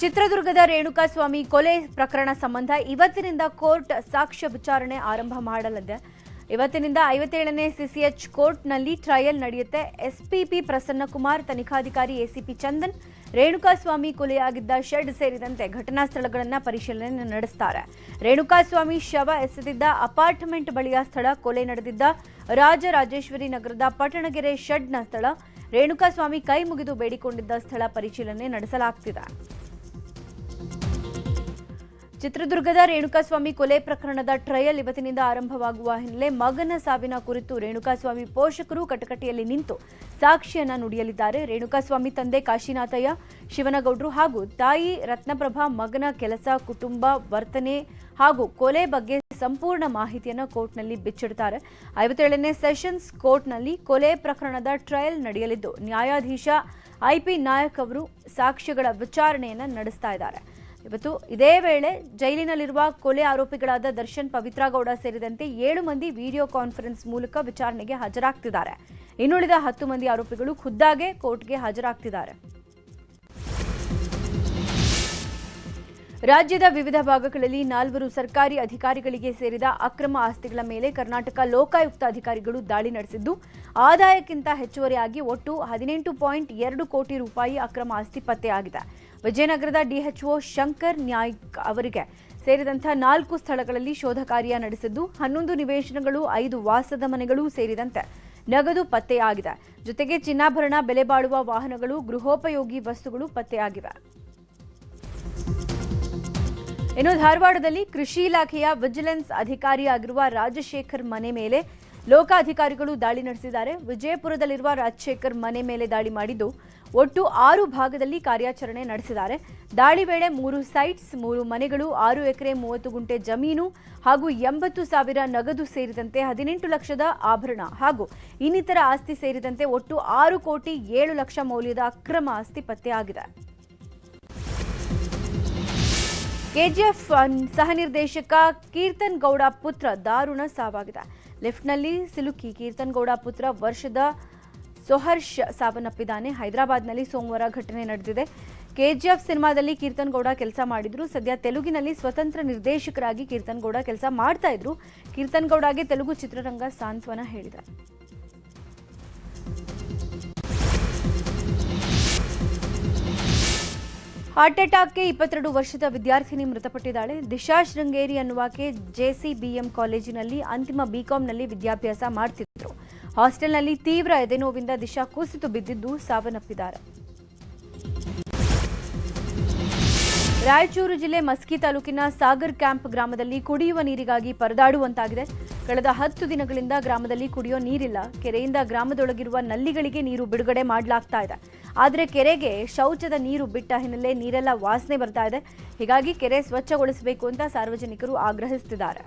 ಚಿತ್ರದುರ್ಗದ ರೇಣುಕಾಸ್ವಾಮಿ ಕೊಲೆ ಪ್ರಕರಣ ಸಂಬಂಧ ಇವತ್ತಿನಿಂದ ಕೋರ್ಟ್ ಸಾಕ್ಷ್ಯ ವಿಚಾರಣೆ ಆರಂಭ ಮಾಡಲಿದೆ. ಇವತ್ತಿನಿಂದ ಐವತ್ತೇಳನೇ ಸಿಸಿಎಚ್ ಕೋರ್ಟ್ನಲ್ಲಿ ಟ್ರಯಲ್ ನಡೆಯುತ್ತೆ. ಎಸ್ಪಿಪಿ ಪ್ರಸನ್ನಕುಮಾರ್, ತನಿಖಾಧಿಕಾರಿ ಎಸಿಪಿ ಚಂದನ್, ರೇಣುಕಾಸ್ವಾಮಿ ಕೊಲೆಯಾಗಿದ್ದ ಶೆಡ್ ಸೇರಿದಂತೆ ಘಟನಾ ಸ್ಥಳಗಳನ್ನು ಪರಿಶೀಲನೆ ನಡೆಸುತ್ತಾರೆ ರೇಣುಕಾಸ್ವಾಮಿ ಶವ ಎಸೆದಿದ್ದ ಅಪಾರ್ಟ್ಮೆಂಟ್ ಬಳಿಯ ಸ್ಥಳ, ಕೊಲೆ ನಡೆದಿದ್ದ ರಾಜರಾಜೇಶ್ವರಿ ನಗರದ ಪಟ್ಟಣಗೆರೆ ಶೆಡ್ನ ಸ್ಥಳ. ರೇಣುಕಾಸ್ವಾಮಿ ಕೈ ಮುಗಿದು ಬೇಡಿಕೊಂಡಿದ್ದ ಸ್ಥಳ ಪರಿಶೀಲನೆ ನಡೆಸಲಾಗುತ್ತಿದೆ ಚಿತ್ರದುರ್ಗದ ರೇಣುಕಾಸ್ವಾಮಿ ಕೊಲೆ ಪ್ರಕರಣದ ಟ್ರಯಲ್ ಇವತ್ತಿನಿಂದ ಆರಂಭವಾಗುವ ಹಿನ್ನೆಲೆ ಮಗನ ಸಾವಿನ ಕುರಿತು ರೇಣುಕಾಸ್ವಾಮಿ ಪೋಷಕರು ಕಟಕಟೆಯಲ್ಲಿ ನಿಂತು ಸಾಕ್ಷಿಯನ್ನ ನುಡಿಯಲಿದ್ದಾರೆ. ರೇಣುಕಾಸ್ವಾಮಿ ತಂದೆ ಕಾಶಿನಾಥಯ್ಯ, ಶಿವನಗೌಡರು ಹಾಗೂ ತಾಯಿ ರತ್ನಪ್ರಭಾ, ಮಗನ ಕೆಲಸ, ಕುಟುಂಬ ವರ್ತನೆ ಹಾಗೂ ಕೊಲೆ ಬಗ್ಗೆ ಸಂಪೂರ್ಣ ಮಾಹಿತಿಯನ್ನು ಕೋರ್ಟ್ನಲ್ಲಿ ಬಿಚ್ಚಿಡ್ತಾರೆ. ಐವತ್ತೇಳನೇ ಸೆಷನ್ಸ್ ಕೋರ್ಟ್ನಲ್ಲಿ ಕೊಲೆ ಪ್ರಕರಣದ ಟ್ರಯಲ್ ನಡೆಯಲಿದ್ದು, ನ್ಯಾಯಾಧೀಶ ಐಪಿ ನಾಯಕ್ ಅವರು ಸಾಕ್ಷ್ಯಗಳ ವಿಚಾರಣೆಯನ್ನು ನಡೆಸ್ತಾ ಇದ್ದಾರೆ. ಇವತ್ತು ಇದೇ ವೇಳೆ ಜೈಲಿನಲ್ಲಿರುವ ಕೊಲೆ ಆರೋಪಿಗಳಾದ ದರ್ಶನ್ ಪವಿತ್ರ ಗೌಡ ಸೇರಿದಂತೆ ಏಳು ಮಂದಿ ವಿಡಿಯೋ ಕಾನ್ಫರೆನ್ಸ್ ಮೂಲಕ ವಿಚಾರಣೆಗೆ ಹಾಜರಾಗ್ತಿದ್ದಾರೆ. ಇನ್ನುಳಿದ ಹತ್ತು ಮಂದಿ ಆರೋಪಿಗಳು ಖುದ್ದಾಗೆ ಕೋರ್ಟ್ಗೆ ಹಾಜರಾಗ್ತಿದ್ದಾರೆ. ರಾಜ್ಯದ ವಿವಿಧ ಭಾಗಗಳಲ್ಲಿ ನಾಲ್ವರು ಸರ್ಕಾರಿ ಅಧಿಕಾರಿಗಳಿಗೆ ಸೇರಿದ ಅಕ್ರಮ ಆಸ್ತಿಗಳ ಮೇಲೆ ಕರ್ನಾಟಕ ಲೋಕಾಯುಕ್ತ ಅಧಿಕಾರಿಗಳು ದಾಳಿ ನಡೆಸಿದ್ದು, ಆದಾಯಕ್ಕಿಂತ ಹೆಚ್ಚುವರಿಯಾಗಿ ಒಟ್ಟು ಹದಿನೆಂಟು ಪಾಯಿಂಟ್ ಎರಡು ಕೋಟಿ ರೂಪಾಯಿ ಅಕ್ರಮ ಆಸ್ತಿ ಪತ್ತೆಯಾಗಿದೆ. ವಿಜಯನಗರದ ಡಿಎಚ್ಒ ಶಂಕರ್ ನ್ಯಾಯ್ಕ್ ಅವರಿಗೆ ಸೇರಿದಂತಹ ನಾಲ್ಕು ಸ್ಥಳಗಳಲ್ಲಿ ಶೋಧ ಕಾರ್ಯ ನಡೆಸಿದ್ದು, ಹನ್ನೊಂದು ನಿವೇಶನಗಳು, ಐದು ವಾಸದ ಮನೆಗಳು ಸೇರಿದಂತೆ ನಗದು ಪತ್ತೆಯಾಗಿದೆ. ಜೊತೆಗೆ ಚಿನ್ನಾಭರಣ, ಬೆಲೆ ಬಾಳುವ ವಾಹನಗಳು, ಗೃಹೋಪಯೋಗಿ ವಸ್ತುಗಳು ಪತ್ತೆಯಾಗಿವೆ. ಇನ್ನು ಧಾರವಾಡದಲ್ಲಿ ಕೃಷಿ ಇಲಾಖೆಯ ವಿಜಿಲೆನ್ಸ್ ಅಧಿಕಾರಿಯಾಗಿರುವ ರಾಜಶೇಖರ್ ಮನೆ ಮೇಲೆ ಲೋಕಾಧಿಕಾರಿಗಳು ದಾಳಿ ನಡೆಸಿದ್ದಾರೆ. ವಿಜಯಪುರದಲ್ಲಿರುವ ರಾಜಶೇಖರ್ ಮನೆ ಮೇಲೆ ದಾಳಿ ಮಾಡಿದ್ದು ಒಟ್ಟು ಆರು ಭಾಗದಲ್ಲಿ ಕಾರ್ಯಾಚರಣೆ ನಡೆಸಿದ್ದಾರೆ. ದಾಳಿ ವೇಳೆ ಮೂರು ಸೈಟ್ಸ್ ಮೂರು ಮನೆಗಳು, ಆರು ಎಕರೆ ಮೂವತ್ತು ಗುಂಟೆ ಜಮೀನು ಹಾಗೂ ಎಂಬತ್ತು ಸಾವಿರ ನಗದು ಸೇರಿದಂತೆ ಹದಿನೆಂಟು ಲಕ್ಷದ ಆಭರಣ ಹಾಗೂ ಇನ್ನಿತರ ಆಸ್ತಿ ಸೇರಿದಂತೆ ಒಟ್ಟು ಆರು ಕೋಟಿ ಏಳು ಲಕ್ಷ ಮೌಲ್ಯದ ಅಕ್ರಮ ಆಸ್ತಿ ಪತ್ತೆಯಾಗಿದೆ. ಕೆಜಿಎಫ್ ಸಹ ನಿರ್ದೇಶಕ ಕೀರ್ತನ್ ಗೌಡ ಪುತ್ರ ದಾರುಣ ಸಾವಾಗಿದೆ. ಲಿಫ್ಟ್ನಲ್ಲಿ ಸಿಲುಕಿ ಕೀರ್ತನ್ ಗೌಡ ಪುತ್ರ ವರ್ಷದ ಸೊಹರ್ಷ್ ಸಾವನ್ನಪ್ಪಿದ್ದಾನೆ. ಹೈದರಾಬಾದ್ನಲ್ಲಿ ಸೋಮವಾರ ಘಟನೆ ನಡೆದಿದೆ. ಕೆಜಿಎಫ್ ಸಿನಿಮಾದಲ್ಲಿ ಕೀರ್ತನ್ ಗೌಡ ಕೆಲಸ ಮಾಡಿದ್ರು. ಸದ್ಯ ತೆಲುಗಿನಲ್ಲಿ ಸ್ವತಂತ್ರ ನಿರ್ದೇಶಕರಾಗಿ ಕೀರ್ತನ್ ಗೌಡ ಕೆಲಸ ಮಾಡ್ತಾ ಇದ್ರು. ಕೀರ್ತನ್ ಗೌಡಗೆ ತೆಲುಗು ಚಿತ್ರರಂಗ ಸಾಂತ್ವನ ಹೇಳಿದೆ. ಹಾರ್ಟ್ ಅಟ್ಯಾಕ್ಗೆ ಇಪ್ಪತ್ತೆರಡು ವರ್ಷದ ವಿದ್ಯಾರ್ಥಿನಿ ಮೃತಪಟ್ಟಿದ್ದಾಳೆ. ದಿಶಾ ಶೃಂಗೇರಿ ಅನ್ನುವಾಕೆ ಜೆಸಿಬಿಎಂ ಕಾಲೇಜಿನಲ್ಲಿ ಅಂತಿಮ ಬಿಕಾಂನಲ್ಲಿ ವಿದ್ಯಾಭ್ಯಾಸ ಮಾಡ್ತಿದ್ರು. ಹಾಸ್ಟೆಲ್ನಲ್ಲಿ ತೀವ್ರ ಎದೆನೋವಿಂದ ದಿಶಾ ಕುಸಿತು ಬಿದ್ದಿದ್ದು ಸಾವನ್ನಪ್ಪಿದ್ದಾರೆ. ರಾಯಚೂರು ಜಿಲ್ಲೆ ಮಸ್ಕಿ ತಾಲೂಕಿನ ಸಾಗರ್ ಕ್ಯಾಂಪ್ ಗ್ರಾಮದಲ್ಲಿ ಕುಡಿಯುವ ನೀರಿಗಾಗಿ ಪರದಾಡುವಂತಾಗಿದೆ. ಕಳೆದ ಹತ್ತು ದಿನಗಳಿಂದ ಗ್ರಾಮದಲ್ಲಿ ಕುಡಿಯೋ ನೀರಿಲ್ಲ. ಕೆರೆಯಿಂದ ಗ್ರಾಮದೊಳಗಿರುವ ನಲ್ಲಿಗಳಿಗೆ ನೀರು ಬಿಡುಗಡೆ ಮಾಡಲಾಗ್ತಾ ಇದೆ. ಆದರೆ ಕೆರೆಗೆ ಶೌಚದ ನೀರು ಬಿಟ್ಟ ಹಿನ್ನೆಲೆ ನೀರೆಲ್ಲ ವಾಸನೆ ಬರ್ತಾ ಇದೆ. ಹೀಗಾಗಿ ಕೆರೆ ಸ್ವಚ್ಛಗೊಳಿಸಬೇಕು ಅಂತ ಸಾರ್ವಜನಿಕರು ಆಗ್ರಹಿಸುತ್ತಿದ್ದಾರೆ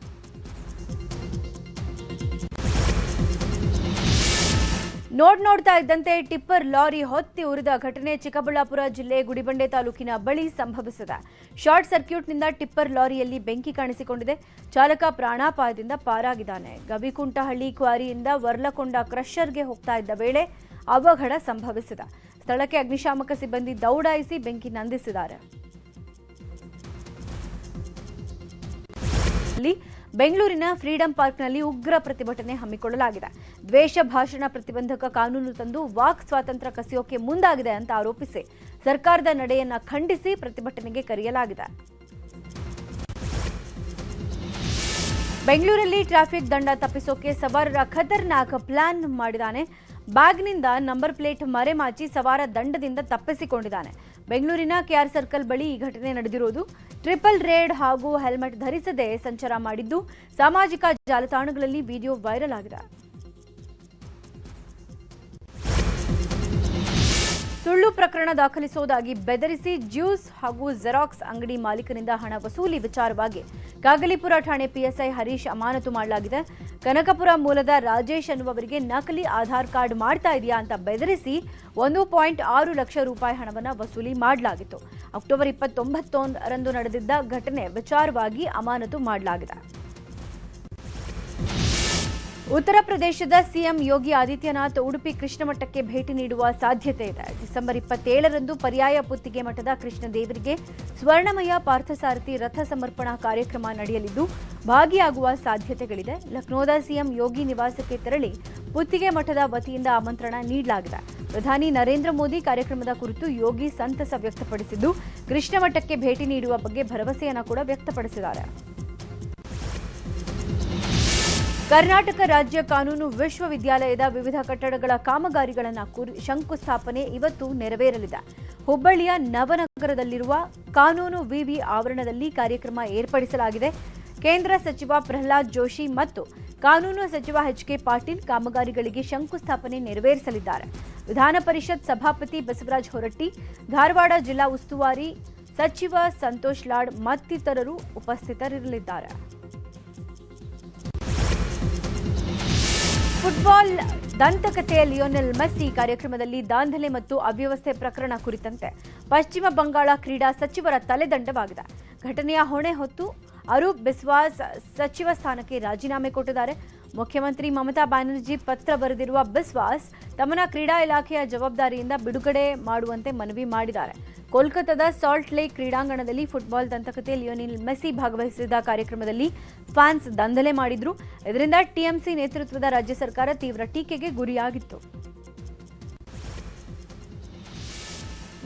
ನೋಡ್ ನೋಡ್ತಾ ಇದ್ದಂತೆ ಟಿಪ್ಪರ್ ಲಾರಿ ಹೊತ್ತಿ ಉರಿದ ಘಟನೆ ಚಿಕ್ಕಬಳ್ಳಾಪುರ ಜಿಲ್ಲೆ ಗುಡಿಬಂಡೆ ತಾಲೂಕಿನ ಬಳಿ ಸಂಭವಿಸಿದೆ. ಶಾರ್ಟ್ ಸರ್ಕ್ಯೂಟ್ನಿಂದ ಟಿಪ್ಪರ್ ಲಾರಿಯಲ್ಲಿ ಬೆಂಕಿ ಕಾಣಿಸಿಕೊಂಡಿದೆ. ಚಾಲಕ ಪ್ರಾಣಾಪಾಯದಿಂದ ಪಾರಾಗಿದ್ದಾನೆ. ಗವಿಕುಂಟಹಳ್ಳಿ ಕ್ವಾರಿಯಿಂದ ವರ್ಲಕೊಂಡ ಕ್ರಷರ್ಗೆ ಹೋಗ್ತಾ ಇದ್ದ ವೇಳೆ ಅವಘಡ ಸಂಭವಿಸಿದೆ. ಸ್ಥಳಕ್ಕೆ ಅಗ್ನಿಶಾಮಕ ಸಿಬ್ಬಂದಿ ದೌಡಾಯಿಸಿ ಬೆಂಕಿ ನಂದಿಸಿದ್ದಾರೆ. ಬೆಂಗಳೂರಿನ ಫ್ರೀಡಂ ಪಾರ್ಕ್ನಲ್ಲಿ ಉಗ್ರ ಪ್ರತಿಭಟನೆ ಹಮ್ಮಿಕೊಳ್ಳಲಾಗಿದೆ. ದ್ವೇಷ ಭಾಷಣ ಪ್ರತಿಬಂಧಕ ಕಾನೂನು ತಂದು ವಾಕ್ ಸ್ವಾತಂತ್ರ್ಯ ಕಸಿಯೋಕೆ ಮುಂದಾಗಿದೆ ಅಂತ ಆರೋಪಿಸಿ ಸರ್ಕಾರದ ನಡೆಯನ್ನ ಖಂಡಿಸಿ ಪ್ರತಿಭಟನೆಗೆ ಕರೆಯಲಾಗಿದೆ. ಬೆಂಗಳೂರಲ್ಲಿ ಟ್ರಾಫಿಕ್ ದಂಡ ತಪ್ಪಿಸೋಕೆ ಸವಾರರ ಖತರ್ನಾಕ್ ಪ್ಲಾನ್ ಮಾಡಿದ್ದಾನೆ ಬ್ಯಾಗ್ನಿಂದ ನಂಬರ್ ಪ್ಲೇಟ್ ಮರೆಮಾಚಿ ಸವಾರ ದಂಡದಿಂದ ತಪ್ಪಿಸಿಕೊಂಡಿದ್ದಾನೆ. ಬೆಂಗಳೂರಿನ ಕೆಆರ್ ಸರ್ಕಲ್ ಬಳಿ ಈ ಘಟನೆ ನಡೆದಿರುವುದು. ಟ್ರಿಪಲ್ ರೇಡ್ ಹಾಗೂ ಹೆಲ್ಮೆಟ್ ಧರಿಸದೆ ಸಂಚಾರ ಮಾಡಿದ್ದು, ಸಾಮಾಜಿಕ ಜಾಲತಾಣಗಳಲ್ಲಿ ವಿಡಿಯೋ ವೈರಲ್ ಆಗಿದೆ. ಪ್ರಕರಣ ದಾಖಲಿಸುವುದಾಗಿ ಬೆದರಿಸಿ ಜ್ಯೂಸ್ ಹಾಗೂ ಜೆರಾಕ್ಸ್ ಅಂಗಡಿ ಮಾಲೀಕನಿಂದ ಹಣ ವಸೂಲಿ ವಿಚಾರವಾಗಿ ಕಾಗಲಿಪುರ ಠಾಣೆ ಪಿಎಸ್ಐ ಹರೀಶ್ ಅಮಾನತು ಮಾಡಲಾಗಿದೆ. ಕನಕಪುರ ಮೂಲದ ರಾಜೇಶ್ ಎನ್ನುವವರಿಗೆ ನಕಲಿ ಆಧಾರ್ ಕಾರ್ಡ್ ಮಾಡ್ತಾ ಇದೆಯಾ ಅಂತ ಬೆದರಿಸಿ ಒಂದು ಪಾಯಿಂಟ್ ಆರು ಲಕ್ಷ ರೂಪಾಯಿ ಹಣವನ್ನು ವಸೂಲಿ ಮಾಡಲಾಗಿತ್ತು. ಅಕ್ಟೋಬರ್ ಇಪ್ಪತ್ತೊಂಬತ್ತೊಂದರಂದು ನಡೆದಿದ್ದ ಘಟನೆ ವಿಚಾರವಾಗಿ ಅಮಾನತು ಮಾಡಲಾಗಿದೆ. ಉತ್ತರ ಪ್ರದೇಶದ ಸಿಎಂ ಯೋಗಿ ಆದಿತ್ಯನಾಥ್ ಉಡುಪಿ ಕೃಷ್ಣ ಮಠಕ್ಕೆ ಭೇಟಿ ನೀಡುವ ಸಾಧ್ಯತೆ ಇದೆ. ಡಿಸೆಂಬರ್ ಇಪ್ಪತ್ತೇಳರಂದು ಪರ್ಯಾಯ ಪುತ್ತಿಗೆ ಮಠದ ಕೃಷ್ಣ ದೇವರಿಗೆ ಸ್ವರ್ಣಮಯ ಪಾರ್ಥಸಾರಥಿ ರಥ ಸಮರ್ಪಣಾ ಕಾರ್ಯಕ್ರಮ ನಡೆಯಲಿದ್ದು, ಭಾಗಿಯಾಗುವ ಸಾಧ್ಯತೆಗಳಿದೆ. ಲಕ್ನೋದ ಸಿಎಂ ಯೋಗಿ ನಿವಾಸಕ್ಕೆ ತೆರಳಿ ಪುತ್ತಿಗೆ ಮಠದ ವತಿಯಿಂದ ಆಮಂತ್ರಣ ನೀಡಲಾಗಿದೆ. ಪ್ರಧಾನಿ ನರೇಂದ್ರ ಮೋದಿ ಕಾರ್ಯಕ್ರಮದ ಕುರಿತು ಯೋಗಿ ಸಂತಸ ವ್ಯಕ್ತಪಡಿಸಿದ್ದು, ಕೃಷ್ಣ ಮಠಕ್ಕೆ ಭೇಟಿ ನೀಡುವ ಬಗ್ಗೆ ಭರವಸೆಯನ್ನು ಕೂಡ ವ್ಯಕ್ತಪಡಿಸಿದ್ದಾರೆ. ಕರ್ನಾಟಕ ರಾಜ್ಯ ಕಾನೂನು ವಿಶ್ವವಿದ್ಯಾಲಯದ ವಿವಿಧ ಕಟ್ಟಡಗಳ ಕಾಮಗಾರಿಗಳನ್ನು ಶಂಕುಸ್ಥಾಪನೆ ಇವತ್ತು ನೆರವೇರಲಿದೆ. ಹುಬ್ಬಳ್ಳಿಯ ನವನಗರದಲ್ಲಿರುವ ಕಾನೂನು ವಿವಿ ಆವರಣದಲ್ಲಿ ಕಾರ್ಯಕ್ರಮ ಏರ್ಪಡಿಸಲಾಗಿದೆ. ಕೇಂದ್ರ ಸಚಿವ ಪ್ರಹ್ಲಾದ್ ಜೋಶಿ ಮತ್ತು ಕಾನೂನು ಸಚಿವ ಎಚ್ ಕೆ ಪಾಟೀಲ್ ಕಾಮಗಾರಿಗಳಿಗೆ ಶಂಕುಸ್ಥಾಪನೆ ನೆರವೇರಿಸಲಿದ್ದಾರೆ. ವಿಧಾನ ಪರಿಷತ್ ಸಭಾಪತಿ ಬಸವರಾಜ ಹೊರಟ್ಟಿ, ಧಾರವಾಡ ಜಿಲ್ಲಾ ಉಸ್ತುವಾರಿ ಸಚಿವ ಸಂತೋಷ್ ಲಾಡ್ ಮತ್ತಿತರರು ಉಪಸ್ಥಿತರಿರಲಿದ್ದಾರೆ. ಫುಟ್ಬಾಲ್ ದಂತಕಥೆಯ ಲಿಯೋನೆಲ್ ಮೆಸ್ಸಿ ಕಾರ್ಯಕ್ರಮದಲ್ಲಿ ದಾಂಧಲೆ ಮತ್ತು ಅವ್ಯವಸ್ಥೆ ಪ್ರಕರಣ ಕುರಿತಂತೆ ಪಶ್ಚಿಮ ಬಂಗಾಳ ಕ್ರೀಡಾ ಸಚಿವರ ತಲೆದಂಡವಾಗಿದೆ. ಘಟನೆಯ ಹೊಣೆ ಹೊತ್ತು ಅರೂಪ್ ಬಿಸ್ವಾಸ್ ಸಚಿವ ಸ್ಥಾನಕ್ಕೆ ರಾಜೀನಾಮೆ ಕೊಟ್ಟಿದ್ದಾರೆ. ಮುಖ್ಯಮಂತ್ರಿ ಮಮತಾ ಬ್ಯಾನರ್ಜಿ ಪತ್ರ ಬರೆದಿರುವ ಬಿಸ್ವಾಸ್ ತಮ್ಮನ್ನ ಕ್ರೀಡಾ ಇಲಾಖೆಯ ಜವಾಬ್ದಾರಿಯಿಂದ ಬಿಡುಗಡೆ ಮಾಡುವಂತೆ ಮನವಿ ಮಾಡಿದ್ದಾರೆ. ಕೋಲ್ಕತ್ತಾದ ಸಾಲ್ಟ್ ಲೇಕ್ ಕ್ರೀಡಾಂಗಣದಲ್ಲಿ ಫುಟ್ಬಾಲ್ ದಂತಕತೆ ಲಿಯೋನಿಲ್ ಮೆಸ್ಸಿ ಭಾಗವಹಿಸಿದ್ದ ಕಾರ್ಯಕ್ರಮದಲ್ಲಿ ಫ್ಯಾನ್ಸ್ ದಂಧಲೆ ಮಾಡಿದ್ರು. ಇದರಿಂದ ಟಿಎಂಸಿ ನೇತೃತ್ವದ ರಾಜ್ಯ ಸರ್ಕಾರ ತೀವ್ರ ಟೀಕೆಗೆ ಗುರಿಯಾಗಿತ್ತು.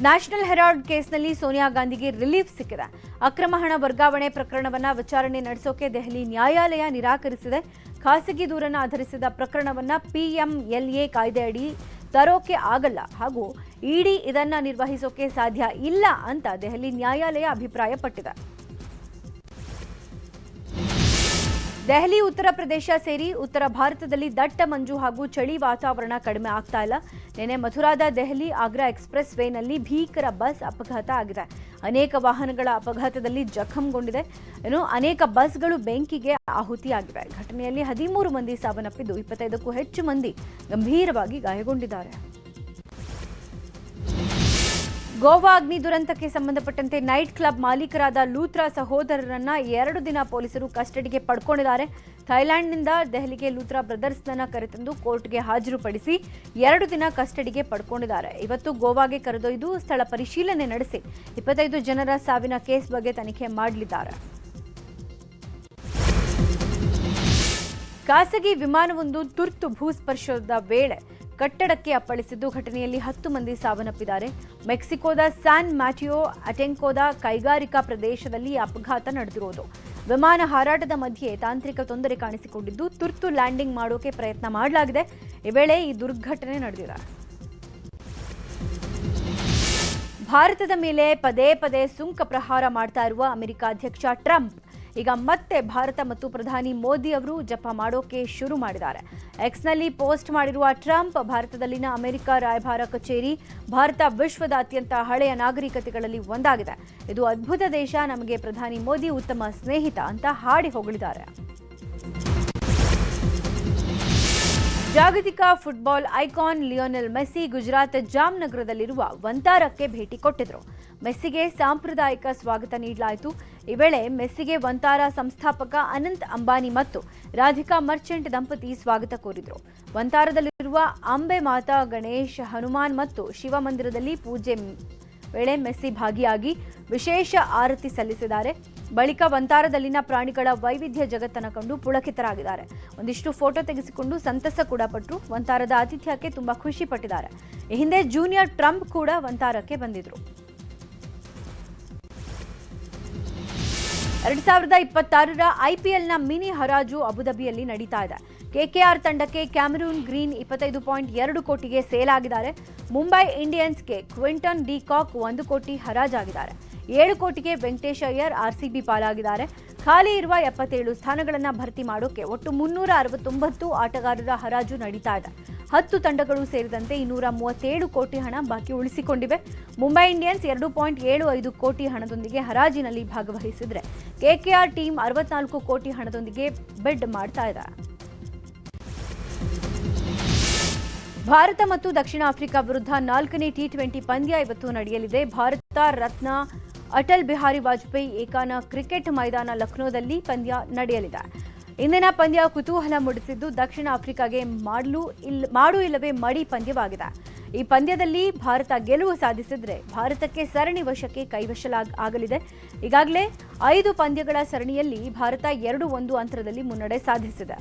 ನ್ಯಾಷನಲ್ ಹೆರಾಲ್ಡ್ ಕೇಸ್ನಲ್ಲಿ ಸೋನಿಯಾ ಗಾಂಧಿಗೆ ರಿಲೀಫ್ ಸಿಕ್ಕಿದೆ. ಅಕ್ರಮ ಹಣ ವರ್ಗಾವಣೆ ಪ್ರಕರಣವನ್ನ ವಿಚಾರಣೆ ನಡೆಸೋಕೆ ದೆಹಲಿ ನ್ಯಾಯಾಲಯ ನಿರಾಕರಿಸಿದೆ. ಖಾಸಗಿ ದೂರನ್ನು ಆಧರಿಸಿದ ಪ್ರಕರಣವನ್ನ ಪಿಎಂಎಲ್ಎ ಕಾಯ್ದೆಯಡಿ ತರೋಕೆ ಆಗಲ್ಲ ಹಾಗೂ ಇಡಿ ಇದನ್ನ ನಿರ್ವಹಿಸೋಕೆ ಸಾಧ್ಯ ಇಲ್ಲ ಅಂತ ದೆಹಲಿ ನ್ಯಾಯಾಲಯ ಅಭಿಪ್ರಾಯಪಟ್ಟಿದೆ. ದೆಹಲಿ, ಉತ್ತರ ಪ್ರದೇಶ ಸೇರಿ ಉತ್ತರ ಭಾರತದಲ್ಲಿ ದಟ್ಟ ಮಂಜು ಹಾಗೂ ಚಳಿ ವಾತಾವರಣ ಕಡಿಮೆ ಆಗ್ತಾ ಇಲ್ಲ. ನಿನ್ನೆ ಮಥುರಾದ ದೆಹಲಿ ಆಗ್ರಾ ಎಕ್ಸ್ಪ್ರೆಸ್ ವೇನಲ್ಲಿ ಭೀಕರ ಬಸ್ ಅಪಘಾತ ಆಗಿದೆ. ಅನೇಕ ವಾಹನಗಳ ಅಪಘಾತದಲ್ಲಿ ಜಖಂಗೊಂಡಿದೆ. ಇನ್ನು ಅನೇಕ ಬಸ್ಗಳು ಬೆಂಕಿಗೆ ಆಹುತಿಯಾಗಿವೆ. ಘಟನೆಯಲ್ಲಿ ಹದಿಮೂರು ಮಂದಿ ಸಾವನ್ನಪ್ಪಿದ್ದು ಇಪ್ಪತ್ತೈದಕ್ಕೂ ಹೆಚ್ಚು ಮಂದಿ ಗಂಭೀರವಾಗಿ ಗಾಯಗೊಂಡಿದ್ದಾರೆ. ಗೋವಾ ಅಗ್ನಿ ದುರಂತಕ್ಕೆ ಸಂಬಂಧಪಟ್ಟಂತೆ ನೈಟ್ ಕ್ಲಬ್ ಮಾಲೀಕರಾದ ಲೂತ್ರಾ ಸಹೋದರರನ್ನ ಎರಡು ದಿನ ಪೊಲೀಸರು ಕಸ್ಟಡಿಗೆ ಪಡ್ಕೊಂಡಿದ್ದಾರೆ. ಥೈಲ್ಯಾಂಡ್ನಿಂದ ದೆಹಲಿಗೆ ಲೂತ್ರಾ ಬ್ರದರ್ಸ್ನನ್ನ ಕರೆತಂದು ಕೋರ್ಟ್ಗೆ ಹಾಜರುಪಡಿಸಿ ಎರಡು ದಿನ ಕಸ್ಟಡಿಗೆ ಪಡ್ಕೊಂಡಿದ್ದಾರೆ. ಇವತ್ತು ಗೋವಾಗೆ ಕರೆದೊಯ್ದು ಸ್ಥಳ ಪರಿಶೀಲನೆ ನಡೆಸಿ ಇಪ್ಪತ್ತೈದು ಜನರ ಸಾವಿನ ಕೇಸ್ ಬಗ್ಗೆ ತನಿಖೆ ಮಾಡಲಿದ್ದಾರೆ. ಖಾಸಗಿ ವಿಮಾನವೊಂದು ತುರ್ತು ಭೂಸ್ಪರ್ಶದ ವೇಳೆ ಕಟ್ಟಡಕ್ಕೆ ಅಪ್ಪಳಿಸಿದ್ದು ಘಟನೆಯಲ್ಲಿ ಹತ್ತು ಮಂದಿ ಸಾವನ್ನಪ್ಪಿದ್ದಾರೆ. ಮೆಕ್ಸಿಕೋದ ಸ್ಯಾನ್ ಮ್ಯಾಟಿಯೋ ಅಟೆಂಕೋದ ಕೈಗಾರಿಕಾ ಪ್ರದೇಶದಲ್ಲಿ ಅಪಘಾತ ನಡೆದಿರೋದು ವಿಮಾನ ಹಾರಾಟದ ಮಧ್ಯೆ ತಾಂತ್ರಿಕ ತೊಂದರೆ ಕಾಣಿಸಿಕೊಂಡಿದ್ದು, ತುರ್ತು ಲ್ಯಾಂಡಿಂಗ್ ಮಾಡೋಕೆ ಪ್ರಯತ್ನ ಮಾಡಲಾಗಿದೆ. ಈ ವೇಳೆ ಈ ದುರ್ಘಟನೆ ನಡೆದಿದೆ. ಭಾರತದ ಮೇಲೆ ಪದೇ ಪದೇ ಸುಂಕ ಪ್ರಹಾರ ಮಾಡ್ತಾ ಇರುವ ಅಮೆರಿಕ ಅಧ್ಯಕ್ಷ ಟ್ರಂಪ್ ಈಗ ಮತ್ತೆ ಭಾರತ ಮತ್ತು ಪ್ರಧಾನಿ ಮೋದಿ ಅವರು ಜಪ ಮಾಡೋಕೆ ಶುರು ಮಾಡಿದ್ದಾರೆ. ಎಕ್ಸ್ನಲ್ಲಿ ಪೋಸ್ಟ್ ಮಾಡಿರುವ ಟ್ರಂಪ್, ಭಾರತದಲ್ಲಿನ ಅಮೆರಿಕ ರಾಯಭಾರ ಕಚೇರಿ, ಭಾರತ ವಿಶ್ವದ ಅತ್ಯಂತ ಹಳೆಯ ನಾಗರಿಕತೆಗಳಲ್ಲಿ ಒಂದಾಗಿದೆ. ಇದು ಅದ್ಭುತ ದೇಶ, ನಮಗೆ ಪ್ರಧಾನಿ ಮೋದಿ ಉತ್ತಮ ಸ್ನೇಹಿತ ಅಂತ ಹಾಡಿ ಹೊಗಳಿದ್ದಾರೆ. ಜಾಗತಿಕ football icon Lionel Messi Gujarat ಜಾಮ್ನಗರದಲ್ಲಿರುವ ವಂತಾರಕ್ಕೆ ಭೇಟಿ ಕೊಟ್ಟಿದ್ರು. ಮೆಸ್ಸಿಗೆ ಸಾಂಪ್ರದಾಯಿಕ ಸ್ವಾಗತ ನೀಡಲಾಯಿತು. ಈ ವೇಳೆ ಮೆಸ್ಸಿಗೆ ವಂತಾರ ಸಂಸ್ಥಾಪಕ ಅನಂತ್ ಅಂಬಾನಿ ಮತ್ತು ರಾಧಿಕಾ ಮರ್ಚೆಂಟ್ ದಂಪತಿ ಸ್ವಾಗತ ಕೋರಿದರು. ವಂತಾರದಲ್ಲಿರುವ ಅಂಬೆ ಮಾತಾ, ಗಣೇಶ್, ಹನುಮಾನ್ ಮತ್ತು ಶಿವಮಂದಿರದಲ್ಲಿ ಪೂಜೆ ವೇಳೆ ಮೆಸ್ಸಿ ಭಾಗಿಯಾಗಿ ವಿಶೇಷ ಆರತಿ ಸಲ್ಲಿಸಿದ್ದಾರೆ. ಬಳಿಕ ವಂತಾರದಲ್ಲಿನ ಪ್ರಾಣಿಗಳ ವೈವಿಧ್ಯ ಜಗತ್ತನ್ನು ಕಂಡು ಪುಳಕಿತರಾಗಿದ್ದಾರೆ. ಒಂದಿಷ್ಟು ಫೋಟೋ ತೆಗೆಸಿಕೊಂಡು ಸಂತಸ ಕೂಡ ಪಟ್ಟರು ವಂತಾರದ ಆತಿಥ್ಯಕ್ಕೆ ತುಂಬಾ ಖುಷಿ ಪಟ್ಟಿದ್ದಾರೆ. ಈ ಹಿಂದೆ ಜೂನಿಯರ್ ಟ್ರಂಪ್ ಕೂಡ ವಂತಾರಕ್ಕೆ ಬಂದಿದ್ರು. ಎರಡ್ ಸಾವಿರದ ಇಪ್ಪತ್ತಾರರ ಐಪಿಎಲ್ನ ಮಿನಿ ಹರಾಜು ಅಬುಧಾಬಿಯಲ್ಲಿ ನಡೀತಾ ಇದೆ. ಕೆಕೆಆರ್ ತಂಡಕ್ಕೆ ಕ್ಯಾಮರೂನ್ ಗ್ರೀನ್ ಇಪ್ಪತ್ತೈದು ಪಾಯಿಂಟ್ ಎರಡು ಕೋಟಿಗೆ ಸೇಲ್ ಆಗಿದ್ದಾರೆ. ಮುಂಬೈ ಇಂಡಿಯನ್ಸ್ಗೆ ಕ್ವಿಂಟನ್ ಡಿಕಾಕ್ ಒಂದು ಕೋಟಿ ಹರಾಜಾಗಿದ್ದಾರೆ. ಏಳು ಕೋಟಿಗೆ ವೆಂಕಟೇಶ್ ಅಯ್ಯರ್ ಆರ್ಸಿಬಿ ಪಾಲಾಗಿದ್ದಾರೆ. ಖಾಲಿ ಇರುವ ಎಪ್ಪತ್ತೇಳು ಸ್ಥಾನಗಳನ್ನು ಭರ್ತಿ ಮಾಡೋಕೆ ಒಟ್ಟು ಮುನ್ನೂರ ಅರವತ್ತೊಂಬತ್ತು ಆಟಗಾರರ ಹರಾಜು ನಡೀತಾ ಇದೆ. ಹತ್ತು ತಂಡಗಳು ಸೇರಿದಂತೆ ಇನ್ನೂರ ಮೂವತ್ತೇಳು ಕೋಟಿ ಹಣ ಬಾಕಿ ಉಳಿಸಿಕೊಂಡಿವೆ. ಮುಂಬೈ ಇಂಡಿಯನ್ಸ್ ಎರಡು ಪಾಯಿಂಟ್ ಏಳು ಐದು ಕೋಟಿ ಹಣದೊಂದಿಗೆ ಹರಾಜಿನಲ್ಲಿ ಭಾಗವಹಿಸಿದ್ರೆ ಕೆಕೆಆರ್ ಟೀಮ್ ಅರವತ್ನಾಲ್ಕು ಕೋಟಿ ಹಣದೊಂದಿಗೆ ಬೆಡ್ ಮಾಡ್ತಾ ಇದೆ. ಭಾರತ ಮತ್ತು ದಕ್ಷಿಣ ಆಫ್ರಿಕಾ ವಿರುದ್ಧ ನಾಲ್ಕನೇ ಟಿ ಟ್ವೆಂಟಿ ಪಂದ್ಯ ಇವತ್ತು ನಡೆಯಲಿದೆ. ಭಾರತ ರತ್ನ ಅಟಲ್ ಬಿಹಾರಿ ವಾಜಪೇಯಿ ಏಕಾನ ಕ್ರಿಕೆಟ್ ಮೈದಾನ ಲಕ್ನೋದಲ್ಲಿ ಪಂದ್ಯ ನಡೆಯಲಿದೆ. ಇಂದಿನ ಪಂದ್ಯ ಕುತೂಹಲ ಮೂಡಿಸಿದ್ದು ದಕ್ಷಿಣ ಆಫ್ರಿಕಾಗೆ ಮಾಡಲು ಇಲ್, ಮಾಡು ಇಲ್ಲವೇ ಮಡಿ ಪಂದ್ಯವಾಗಿದೆ. ಈ ಪಂದ್ಯದಲ್ಲಿ ಭಾರತ ಗೆಲುವು ಸಾಧಿಸಿದ್ರೆ ಭಾರತಕ್ಕೆ ಸರಣಿ ವಶಕ್ಕೆ ಕೈವಶಲಾಗ, ಆಗಲಿದೆ. ಈಗಾಗಲೇ ಐದು ಪಂದ್ಯಗಳ ಸರಣಿಯಲ್ಲಿ ಭಾರತ ಎರಡು ಒಂದು ಅಂತರದಲ್ಲಿ ಮುನ್ನಡೆ ಸಾಧಿಸಿದೆ.